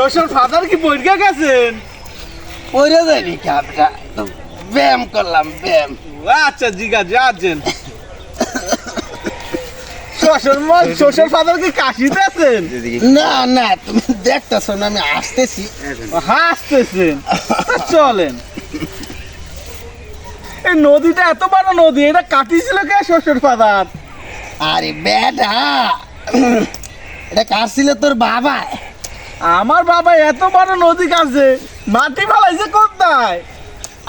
শ্বশুর ফাদার কি বইরকে গেছেন? পরে যাবি কাপটা ব্যায়াম করলাম ব্যায়াম। আচ্ছা জিগা যাচ্ছেন। শ্বশুর মা শ্বশুর ফাদার কি কাশিতে আছেন না না তুমি দেখতেছো না আমি আসতেছি হাসতেছেন। চলেন। এই নদীটা এত বড় নদী এটা কাটিছিল কে শ্বশুর ফাদার? আরে বেটা এটা কাটছিল তোর বাবা আমার বাবা এত বড় নদী কাছে মাটি ফেলাইছে কোথায়?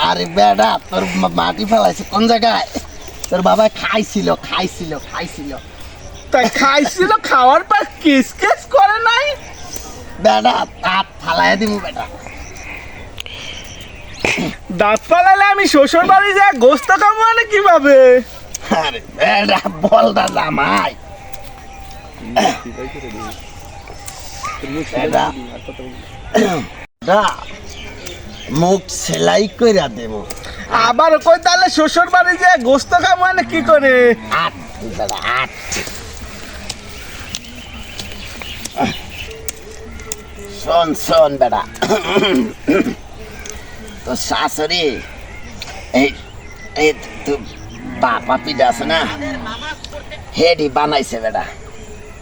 আরে বেটা তোর মাটি ফেলাইছে কোন জায়গায়? তোর বাবা খাইছিল খাইছিল খাইছিল। তাই খাইছিল খাওয়ার পর কিস কিস করে নাই? বেটা দাঁত ফালাই দিব বেটা। দাঁত পালালে আমি শ্বশুর বাড়ি যা গোস্ত কামানে কীভাবে? আরে বেটা বলটা জামাই। বেটা বেটা, মুখ সেলাই কইরা দেব। আবার কই তাহলে শ্বশুর বাড়ি যা গোস্ত কামানে কি করে? আট বেটা আট। শোন শোন বেটা। তো শাশুড়ি এই এই তো বাপা পিঠা আছে না হেডি বানাইছে বেটা।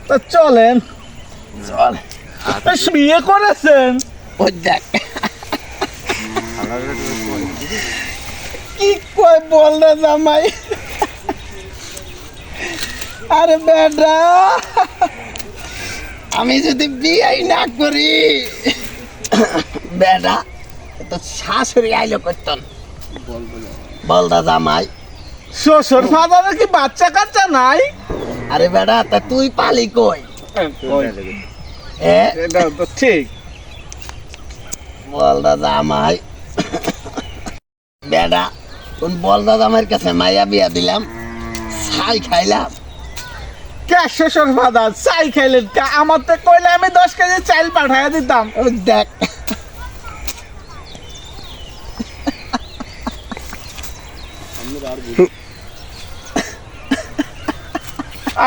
তো চলেন। চল। বিয়ে করেছেন? ওই দেখ। কি কয় বল না জামাই? আরে বেটা। আমি যদি বিয়ে না করি বেটা তো শাশুড়ি আইলো করতন বলদা জামাই। শ্বশুর ফাদারের কি বাচ্চা কাচ্চা নাই? আরে বেটা তা তুই পালি কই? এ এটা তো ঠিক। বলদা জামাই। বেটা কোন বলদা জামাইয়ের কাছে মাইয়া বিয়া দিলাম ছাই খাইলাম। কে শ্বশুর চাই খাইলেন কে? আমার তো কইলে আমি দশ কেজি চাল পাঠাইয়া দিতাম। দেখ।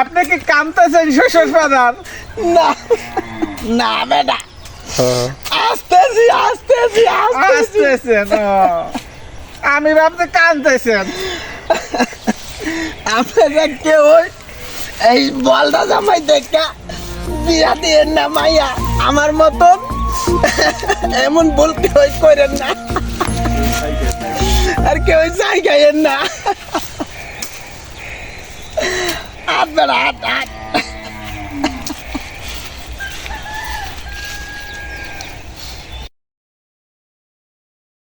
আপনি কি কামতেছেন শ্বশুর ফাদার না না বেটা। আসতেছি আসতেছি আসতেছি। আসতেছেন আমি ভাবতে কানতেছেন আপনারা কেউ এই বলদা জামাই দেখা বিয়া দিয়ে না মাইয়া আমার মতন। এমন ভুল কেউ করেন না। আর কেউ চাই খাইয়েন না।